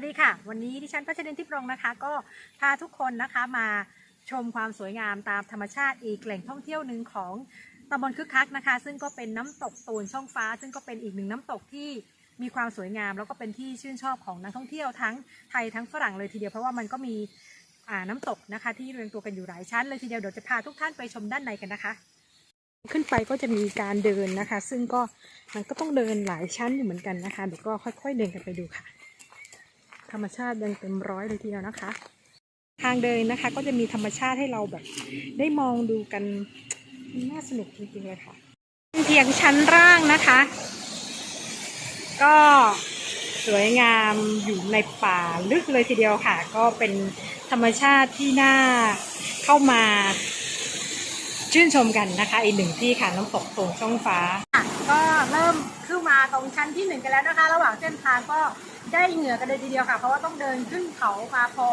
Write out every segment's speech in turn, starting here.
วัสดีค่ะ วันนี้ดิฉันพัชรินทิพรงนะคะ ก็พาทุกคนนะคะมาชมความสวยงามตามธรรมชาติอีกแหล่งท่องเที่ยวหนึ่งของตำบลคึกคักนะคะ ซึ่งก็เป็นน้ำตกตูนช่องฟ้า ซึ่งก็เป็นอีกหนึ่งน้ำตกที่มีความสวยงาม แล้วก็เป็นที่ชื่นชอบของนักท่องเที่ยวทั้งไทยทั้งฝรั่งเลยทีเดียวเพราะว่ามันก็มีน้ำตกนะคะ ที่เรียงตัวกันอยู่หลายชั้นเลยทีเดียวเดี๋ยวจะพาทุกท่านไปชมด้านในกันนะคะ ขึ้นไปก็จะมีการเดินนะคะ ซึ่งก็มันก็ต้องเดินหลายชั้นอยู่เหมือนกันนะคะเดี๋ยวก็ค่อย ๆ เดินกันไปดูค่ะ ธรรมชาติยังเต็มร้อยเลยทีเดียวนะคะ ทางเดินนะคะก็จะมีธรรมชาติให้เราแบบ ได้มองดูกันน่าสนุกจริงๆเลยค่ะเพียงชั้นล่างนะคะ ก็สวยงามอยู่ในป่าลึกเลยทีเดียวค่ะ ก็เป็นธรรมชาติที่น่าเข้ามาชื่นชมกันนะคะ อีกหนึ่งที่ค่ะน้ำตกตรงช่องฟ้า ก็เริ่มขึ้นมาตรงชั้นที่หนึ่งกันแล้วนะคะ ระหว่างเส้นทางก็ได้เหงื่อกันเลยทีเดียวค่ะ เพราะว่าต้องเดินขึ้นเขามาพอ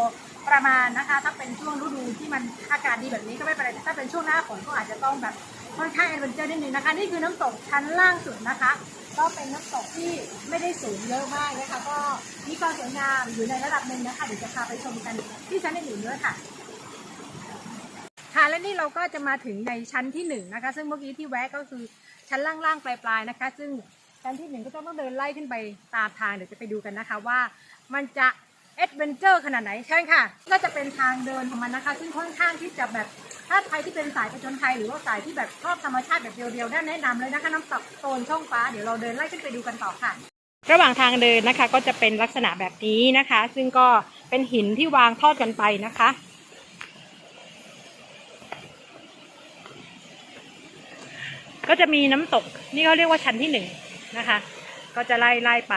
ประมาณนะคะ ถ้าเป็นช่วงฤดูที่มันอากาศดีแบบนี้ก็ไม่เป็นไรแต่ถ้าเป็นช่วงหน้าฝนก็อาจจะต้องแบบค่อนข้างแอดเวนเจอร์นิดนึงนะคะ นี่คือน้ำตกชั้นล่างสุดนะคะ ก็เป็นน้ำตกที่ไม่ได้สูงเยอะมากนะคะ ก็มีความสวยงามอยู่ในระดับหนึ่งนะคะเดี๋ยวจะพาไปชมกันที่ชั้นอื่นๆด้วยค่ะ ค่ะและนี่เราก็จะมาถึงในชั้นที่หนึ่งนะคะ ซึ่งเมื่อกี้ที่แวะก็คือชั้นล่างๆปลายๆนะคะ ซึ่งชั้นที่หนึ่งก็ต้องเดินไล่ขึ้นไปตามทางเดี๋ยวจะไปดูกันนะคะว่ามันจะเอ็ดเวนเจอร์ขนาดไหนใช่ค่ะ ก็จะเป็นทางเดินของมันนะคะ ซึ่งค่อนข้างที่จะแบบถ้าใครที่เป็นสายประจนภัยหรือว่าสายที่แบบชอบธรรมชาติแบบเดียวๆน่าแนะนำเลยนะคะน้ำตกโซนช่องฟ้าเดี๋ยวเราเดินไล่ขึ้นไปดูกันต่อค่ะ ระหว่างทางเดินนะคะก็จะเป็นลักษณะแบบนี้นะคะ ซึ่งก็เป็นหินที่วางทอดกันไปนะคะ ก็จะมีน้ำตก นี่เขาเรียกว่าชั้นที่หนึ่งนะคะ ก็จะไล่ไล่ไป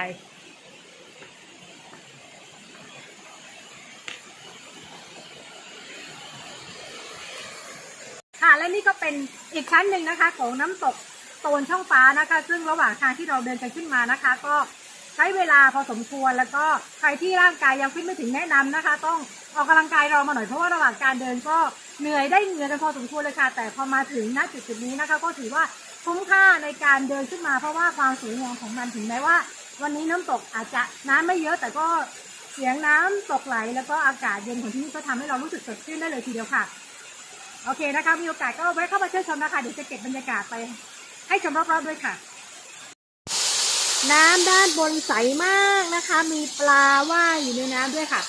ค่ะและนี่ก็เป็นอีกชั้นหนึ่งนะคะ ของน้ำตกโตนช่องฟ้านะคะ ซึ่งระหว่างทางที่เราเดินกันขึ้นมานะคะ ก็ใช้เวลาพอสมควรแล้วก็ใครที่ร่างกายยังฟิตไม่ถึงแนะนำนะคะ ต้อง ออกกำลังกายรอมาหน่อยเพราะว่าระหว่างการเดินก็เหนื่อยได้เหงื่อกันพอสมควรเลยค่ะ แต่พอมาถึงณจุดจุดนี้นะคะ ก็ถือว่าคุ้มค่าในการเดินขึ้นมาเพราะว่าความสวยงามของมันถึงแม้ว่า วันนี้น้ำตกอาจจะน้ำไม่เยอะแต่ก็เสียงน้ำตกไหล แล้วก็อากาศเย็นของที่นี่ก็ทำให้เรารู้สึกสดชื่นได้เลยทีเดียวค่ะ โอเคนะคะ มีโอกาสก็แวะเข้ามาเที่ยวชมนะคะเดี๋ยวจะเก็บบรรยากาศไป ให้ชมรอบๆด้วยค่ะน้ำด้านบนใสมากนะคะ มีปลาว่ายอยู่ในน้ำด้วยค่ะ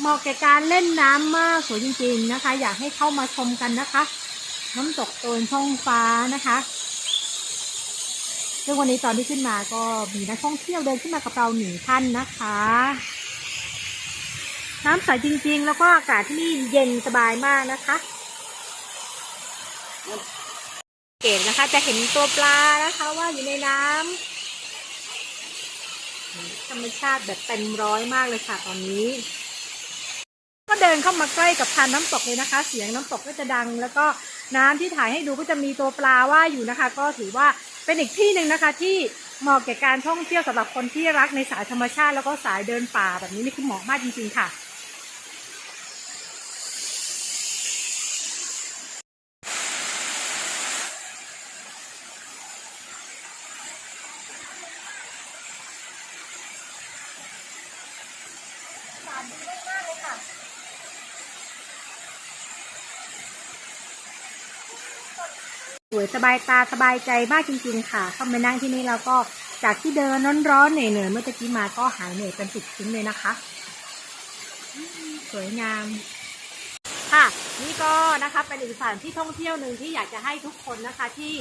เหมาะแก่การเล่นน้ำมากสวยจริงๆนะคะ อยากให้เข้ามาชมกันนะคะ น้ำตกโตนช่องฟ้านะคะ ซึ่งวันนี้ตอนที่ขึ้นมาก็มีนักท่องเที่ยวเดินขึ้นมากับเราหนึ่งท่านนะคะ น้ำใสจริงๆ แล้วก็อากาศที่นี่เย็นสบายมากนะคะ เกตนะคะจะเห็นตัวปลานะคะว่าอยู่ในน้ำธรรมชาติแบบเต็มร้อยมากเลยค่ะตอนนี้ นเข้ามาใกล้กับทานน้ำตกเลยนะคะ เสียงน้ำตกก็จะดัง แล้วก็น้ำที่ถ่ายให้ดูก็จะมีตัวปลาว่าอยู่นะคะ ก็ถือว่าเป็นอีกที่หนึ่งนะคะที่เหมาะแก่การท่องเที่ยวสำหรับคนที่รักในสายธรรมชาติ แล้วก็สายเดินป่าแบบนี้นี่คือเหมาะมากจริงๆค่ะ สารดีมากๆเลยค่ะ สวยสบายตาสบายใจมากจริงๆ ค่ะเข้ามานั่งที่นี่แล้วก็จากที่เดินร้อนๆเหนื่อยๆเมื่อตะกี้มาก็หายเหนื่อยเป็นสิบชิ้นเลยนะคะ สวยงามค่ะนี่ก็นะคะเป็นอีกสถานที่ท่องเที่ยวหนึ่งที่อยากจะให้ทุกคนนะคะที่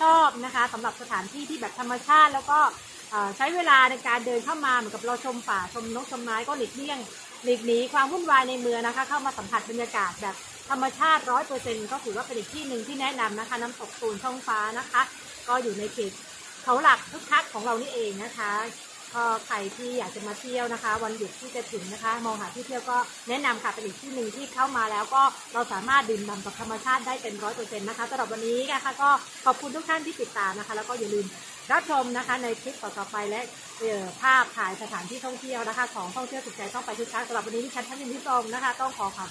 ชอบนะคะสำหรับสถานที่ที่แบบธรรมชาติ แล้วก็ใช้เวลาในการเดินเข้ามาเหมือนกับเราชมป่าชมนกชมไม้ก็หลีกเลี่ยงหลีกหนีความวุ่นวายในเมืองนะคะ เข้ามาสัมผัสบรรยากาศแบบ ธรรมชาติร้อยเปอร์เซ็นต์ก็ถือว่าเป็นอีกที่หนึ่งที่แนะนำนะคะ น้ำตกตูนช่องฟ้านะคะ ก็อยู่ในเขตเขาหลักทุกทักของเรานี่เองนะคะก็ใครที่อยากจะมาเที่ยวนะคะ วันหยุดที่จะถึงนะคะ มองหาที่เที่ยวก็แนะนำค่ะเป็นอีกที่หนึ่งที่เข้ามาแล้วก็เราสามารถดื่มด่ำกับธรรมชาติได้เป็นร้อยเปอร์เซ็นต์นะคะสำหรับวันนี้นะคะก็ขอบคุณทุกท่านที่ติดตามนะคะ แล้วก็อย่าลืมรับชมนะคะในคลิปต่อๆไปและภาพถ่ายสถานที่ท่องเที่ยวนะคะ ของท่องเที่ยวสุดใจต้องไปทุกครั้งสำหรับวันนี้ที่ฉันท่านยินดีชมนะคะ ต้องขอขอบ